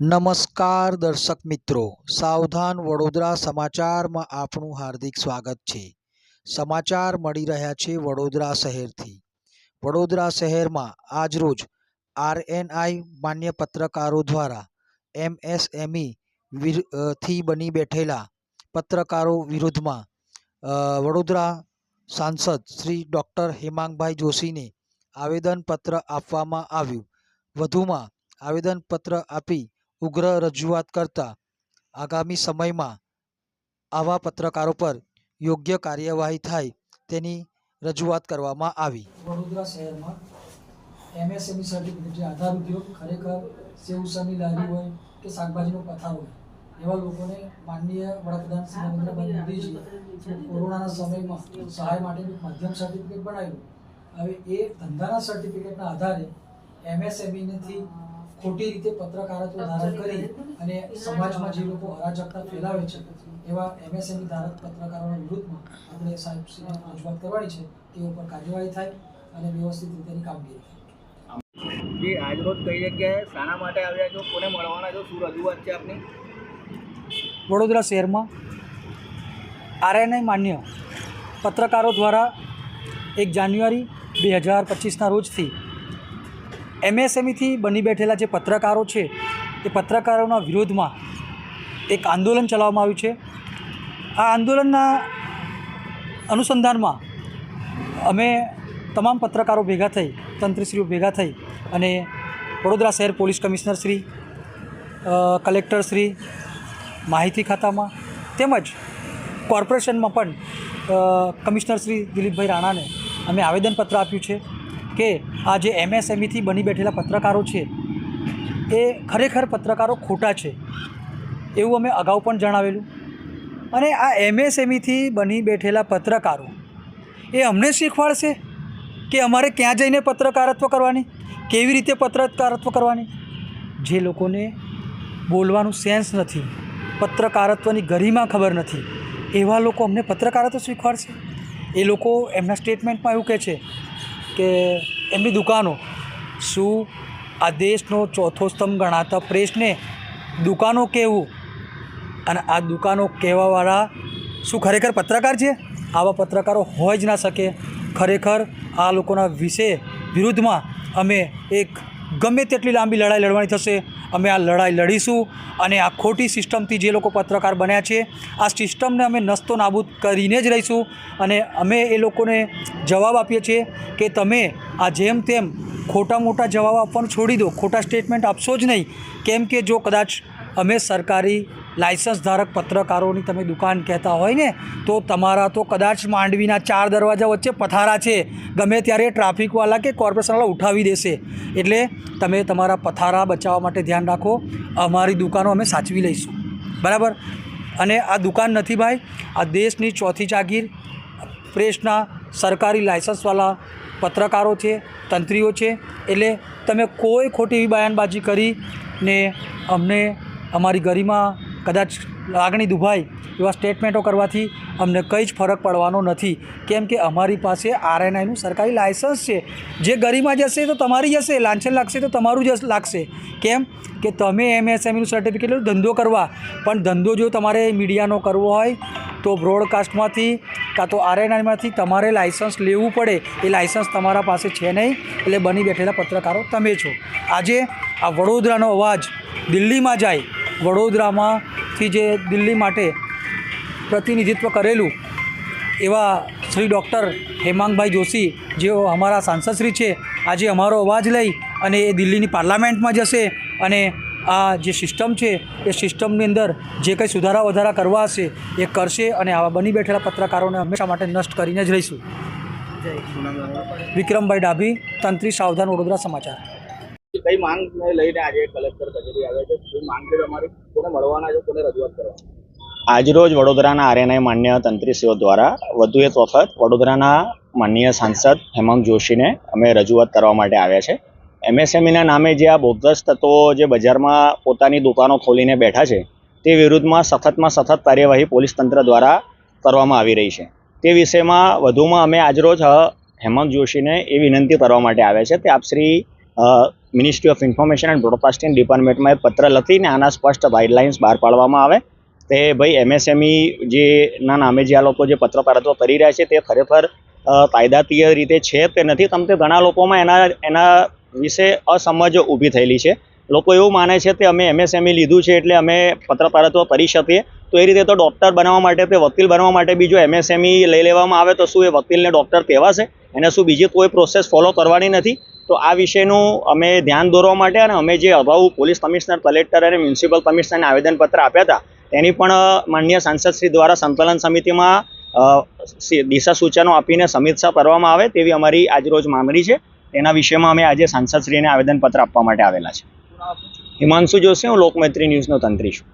નમસ્કાર દર્શક મિત્રો, સાવધાન વડોદરા સમાચારમાં આપનું હાર્દિક સ્વાગત છે. સમાચાર મળી રહ્યા છે વડોદરા શહેરથી. વડોદરા શહેરમાં આજરોજ આરએનઆઈ માન્ય પત્રકારો દ્વારા એમએસએમઈ થી બની બેઠેલા પત્રકારો વિરુદ્ધમાં વડોદરા સાંસદ શ્રી ડૉક્ટર હેમાંગભાઈ જોશીને આવેદનપત્ર આપવામાં આવ્યું. વધુમાં આવેદનપત્ર આપી ઉગ્ર રજૂઆત કરતા આગામી સમયમાં આવા પત્રકારો પર યોગ્ય કાર્યવાહી થાય તેની રજૂઆત કરવામાં આવી. વડોદરા શહેરમાં એમએસએમઈ સર્ટિફિકેટ જે આધાર ઉદ્યોગ ખરેખર સેવસની લારી હોય કે શાકભાજીનો પથાર હોય, એવા લોકોને માનનીય વડાપ્રધાન શ્રી નરેન્દ્રભાઈ મોદીજી કોરોનાના સમયમાં સહાય એક માધ્યમ સર્ટિફિકેટ બનાવ્યું. હવે એ ધંધાના સર્ટિફિકેટના આધારે એમએસએમઈથી ખોટી રીતે પત્રકારત્વ ધારણ કરી અને સમાજમાં જે લોકો અરાજકતા ફેલાવે છે એવા એમએસએમઈ ધારક પત્રકારોના વિરુદ્ધમાં આપણે સાહેબશ્રીને રજૂઆત કરવાની છે તે ઉપર કાર્યવાહી થાય અને વ્યવસ્થિત રીતેની કામગીરી થાય. જે આજરોજ કઈ જગ્યાએ શાના માટે આવ્યા છો કોને મળવાના છો શું રજૂઆત છે આપની? વડોદરા શહેરમાં આરએનઆઈ માન્ય પત્રકારો દ્વારા એક જાન્યુઆરી બે હજાર પચીસના રોજથી એમએસએમઈથી બની બેઠેલા જે પત્રકારો છે, એ પત્રકારોના વિરોધમાં એક આંદોલન ચલાવવામાં આવ્યું છે. આ આંદોલનના અનુસંધાનમાં અમે તમામ પત્રકારો ભેગા થઈ, તંત્રીશ્રીઓ ભેગા થઈ અને વડોદરા શહેર police commissioner Shri collector Shri, માહિતી ખાતામાં તેમજ કોર્પોરેશનમાં પણ કમિશનર શ્રી દિલીપભાઈ રાણાને અમે આવેદનપત્ર આપ્યું છે. કે આ જે એમએસએમઈથી બની બેઠેલા પત્રકારો છે, એ ખરેખર પત્રકારો ખોટા છે, એવું અમે અગાઉ પણ જણાવેલું. અને આ એમએસએમઈથી બની બેઠેલા પત્રકારો, એ અમને શીખવાડશે કે અમારે ક્યાં જઈને પત્રકારત્વ કરવાની? કેવી રીતે પત્રકારત્વ કરવાની? જે લોકોને બોલવાનું સેન્સ નથી, પત્રકારત્વની ગરિમા ખબર નથી, એવા લોકો અમને પત્રકારત્વ શીખવાડશે. એ લોકો એમના સ્ટેટમેન્ટમાં એવું કહે છે કે એમની દુકાનો. શું આ દેશનો ચોથો સ્તંભ ગણાતા પ્રેસને દુકાનો કહેવું? અને આ દુકાનો કહેવાવાળા શું ખરેખર પત્રકાર છે? આવા પત્રકારો હોય જ ના શકે. ખરેખર આ લોકોના વિશે વિરુદ્ધમાં અમે એક ગમે તેટલી લાંબી લડાઈ લડવાની થશે, અમે આ લડાઈ લડીશું અને આ ખોટી સિસ્ટમથી જે લોકો પત્રકાર બન્યા છે, આ સિસ્ટમને અમે નસ્તો નાબૂદ કરીને જ રહીશું અને અમે એ લોકોને જવાબ આપીએ છીએ કે તમે આ જેમ તેમ ખોટા મોટા જવાબ આપવાનું છોડી દો, ખોટા સ્ટેટમેન્ટ આપશો જ નહીં. કેમ કે જો કદાચ અમે સરકારી લાયસન્સ ધારક પત્રકારોની તમે દુકાન કહેતા હોય ને, તો તમારા તો કદાચ માંડવીના ચાર દરવાજા વચ્ચે પથારા છે. ગમે ત્યારે ટ્રાફિકવાળા કે કોર્પોરેશનવાળા ઉઠાવી દેશે. એટલે તમે તમારા પથારા બચાવવા માટે ધ્યાન રાખો. અમારી દુકાનો અમે સાચવી લઈશું. બરાબર? અને આ દુકાન નથી ભાઈ. આ દેશની ચોથી જાગીર પ્રેસના સરકારી લાયસન્સવાળા પત્રકારો છે, તંત્રીઓ છે. એટલે તમે કોઈ ખોટી એવી બયાનબાજી કરીને અમને અમારી ગરિમા કદાચ લાગણી દુભાઈ એવા સ્ટેટમેન્ટો કરવાથી અમને કંઈ જ ફરક પડવાનો નથી. કેમ કે અમારી પાસે આરએનઆઈનું સરકારી લાયસન્સ છે. જે ગરિમા જશે તો તમારી જશે લાંછન લાગશે તો તમારું જ લાગશે. કેમ કે તમે એમએસએમઈનું સર્ટિફિકેટ લો, ધંધો કરવા. પણ ધંધો જો તમારે મીડિયાનો કરવો હોય તો બ્રોડકાસ્ટમાંથી કાં તો આરએનઆઈમાંથી તમારે લાયસન્સ લેવું પડે. એ લાયસન્સ તમારા પાસે છે નહીં, એટલે બની બેઠેલા પત્રકારો તમે છો. આજે આ વડોદરાનો અવાજ દિલ્હીમાં જાય વડોદરામાંથી જે દિલ્હી માટે પ્રતિનિધિત્વ કરેલું એવા શ્રી ડૉક્ટર હેમાંગભાઈ જોશી જેઓ અમારા સાંસદશ્રી છે આજે અમારો અવાજ લઈ અને એ દિલ્હીની પાર્લામેન્ટમાં જશે અને આ જે સિસ્ટમ છે એ સિસ્ટમની અંદર જે કંઈ સુધારા વધારા કરવા હશે એ કરશે અને આવા બની બેઠેલા પત્રકારોને હંમેશા માટે નષ્ટ કરીને જ રહીશું. વિક્રમભાઈ ડાભી તંત્રી સાવધાન વડોદરા સમાચાર. કઈ માંગ લઈને આજે કલેક્ટર કચેરી આવ્યા છે. શું માંગ છે તમારી? કોને મળવાના છે? કોને રજૂઆત કરવાની? આજરોજ વડોદરાના આરએનઆઈ માન્ય તંત્રીશ્રીઓ દ્વારા વધુ એક વખત વડોદરાના માનનીય સાંસદ હેમંત જોશીને અમે રજૂઆત કરવા માટે આવ્યા છે. એમએસએમઈના નામે જે આ બોગસ તત્વો જે બજારમાં પોતાની દુકાનો ખોલીને બેઠા છે, તે વિરુદ્ધમાં સખતમાં સખત કાર્યવાહી પોલીસ તંત્ર દ્વારા કરવામાં આવી રહી છે. તે વિષયમાં વધુમાં અમે આજરોજ હેમંત જોશીને એ વિનંતી કરવા માટે આવ્યા છે કે આપશ્રી ministry of information and broadcasting ડિપાર્ટમેન્ટમાં એ પત્ર લખીને આના સ્પષ્ટ ગાઈડલાઇન્સ બહાર પાડવામાં આવે. તે ભાઈ એમએસએમઈ જે ના નામે જે આ લોકો જે પત્રકારત્વ કરી રહ્યા છે, તે ખરેખર કાયદાકીય રીતે છે કે નથી? તમ કે ઘણા લોકોમાં એના એના વિશે અસમજ ઊભી થયેલી છે. લોકો એવું માને છે કે અમે એમએસએમઈ લીધું છે એટલે અમે પત્રકારત્વ કરી શકીએ. તો એ રીતે તો ડૉક્ટર બનાવવા માટે કે વકીલ બનવા માટે બીજો એમએસએમઈ લઈ લેવામાં આવે તો શું એ વકીલને ડૉક્ટર કહેવાશે? એને શું બીજી કોઈ પ્રોસેસ ફોલો કરવાની નથી? તો આ વિષયનું અમે ધ્યાન દોરવા માટે અને અમે જે અગાઉ પોલીસ કમિશનર કલેક્ટર અને મ્યુનિસિપલ કમિશનરને આવેદનપત્ર આપ્યા હતા તેની પણ અ, માનનીય સાંસદશ્રી દ્વારા સંકલન સમિતિમાં દિશા સૂચનો આપીને સમીક્ષા કરવામાં આવે તેવી અમારી આજરોજ માંગણી છે. તેના વિષયમાં અમે આજે સાંસદશ્રીને આવેદનપત્ર આપવા માટે આવેલા છે. હિમાંશુ જોશી હું લોકમૈત્રી ન્યૂઝનો તંત્રી છું.